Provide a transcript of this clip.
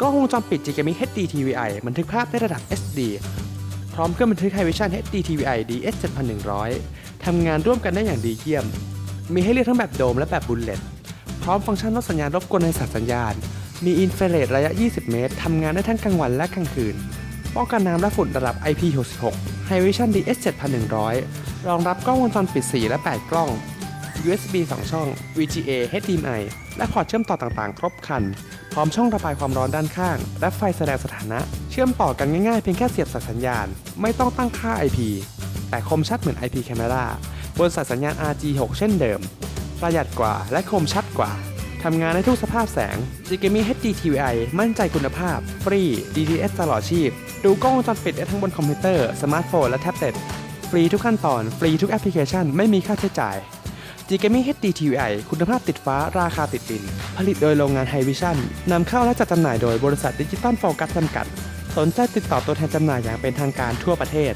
กล้องวงจรปิด Gigamic HD TVI บันทึกภาพได้ระดับ SD พร้อมเครื่องบันทึก High Vision HD TVI DS 7100 ทำงานร่วมกันได้อย่างดีเยี่ยม มีให้เลือกทั้งแบบโดมและแบบบุลเลตพร้อมฟังก์ชันลดสัญญาณรบกวนในสัญญาณ มีอินฟราเรดระยะ 20 เมตร ทำงานได้ทั้งกลางวันและกลางคืน ป้องกันน้ำและฝุ่นระดับ IP66 High Vision DS 7100 รองรับกล้องวงจรปิด 4 และ 8 กล้อง USB 2 ช่อง VGA HDMI และพอร์ตเชื่อมต่อต่างๆ ครบครัน พร้อมช่องระบายความร้อนด้านข้าง และไฟแสดงสถานะ เชื่อมต่อกันง่ายๆเพียงแค่เสียบสายสัญญาณ ไม่ต้องตั้งค่า IP แต่คมชัดเหมือน IP Camera บนสายสัญญาณ RG6 เช่นเดิม ประหยัดกว่าและคมชัดกว่าทำงานในทุกสภาพแสง g i g a m i HD TVI มั่นใจคุณภาพ ฟรี DTS ตลอดชีพ ดูกล้องวงจรปิดได้ทั้งบนคอมพิวเตอร์ สมาร์ทโฟน และแท็บเล็ต ฟรีทุกขั้นตอน ฟรีทุกแอปพลิเคชัน ไม่มีค่าใช้จ่าย g i g a m i HD TVI คุณภาพติดฟ้าราคาติดดิน ผลิตโดยโรงงานไฮวิชั่นนำเข้าและจัดจำหน่ายโดยบริษัทดิจิตอลโฟกัสจำกัด สนใจติดต่อตัวแทนจำหน่ายอย่างเป็นทางการทั่วประเทศ